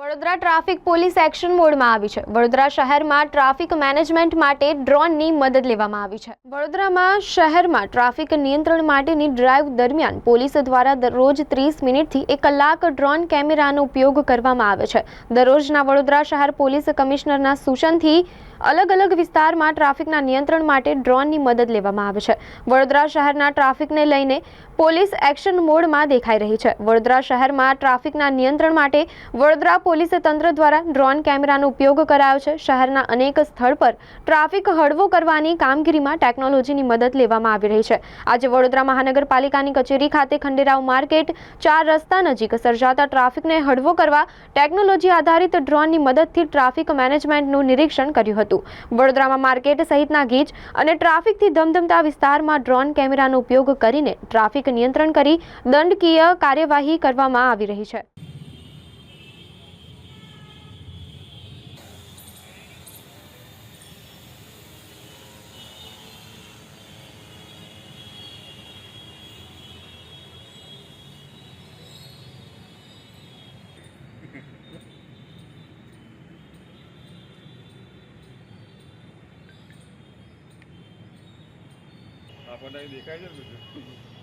Vadodara traffic police action મોડમાં આવી છે. વડોદરા શહેરમાં ટ્રાફિક મેનેજમેન્ટ માટે ડ્રોનની મદદ લેવામાં આવી છે. વડોદરામાં શહેરમાં ટ્રાફિક નિયંત્રણ માટેની ડ્રાઈવ દરમિયાન પોલીસ દ્વારા દરરોજ ત્રીસ મિનિટથી એક કલાક ડ્રોન કેમેરાનો ઉપયોગ કરવામાં આવે છે. દરરોજના વડોદરા શહેર પોલીસ કમિશનરના સૂચનથી અલગ અલગ વિસ્તારમાં ટ્રાફિકના નિયંત્રણ માટે ડ્રોનની મદદ લેવામાં આવે છે. વડોદરા શહેરના ટ્રાફિકને લઈને પોલીસ એક્શન મોડમાં દેખાઈ રહી છે. વડોદરા શહેરમાં ટ્રાફિકના નિયંત્રણ માટે વડોદરા પોલીસ તંત્ર દ્વારા ડ્રોન કેમેરાનો ઉપયોગ કરાયો છે. શહેરના અનેક સ્થળ પર ટ્રાફિક હળવો કરવાની કામગીરીમાં ટેકનોલોજીની મદદ લેવામાં આવી રહી છે. આજે વડોદરા મહાનગરપાલિકાની કચેરી ખાતે ખંડેરાવ માર્કેટ ચાર રસ્તા નજીક સર્જાતા ટ્રાફિકને હળવો કરવા ટેકનોલોજી આધારિત ડ્રોનની મદદથી ટ્રાફિક મેનેજમેન્ટનું નિરીક્ષણ કર્યું હતું. વડોદરામાં માર્કેટ સહિતના ગીચ અને ટ્રાફિકથી ધમધમતા વિસ્તારમાં ડ્રોન કેમેરાનો ઉપયોગ કરીને ટ્રાફિક નિયંત્રણ કરી દંડકીય કાર્યવાહી કરવામાં આવી રહી છે. આપણને દેખાય છે ને બધું?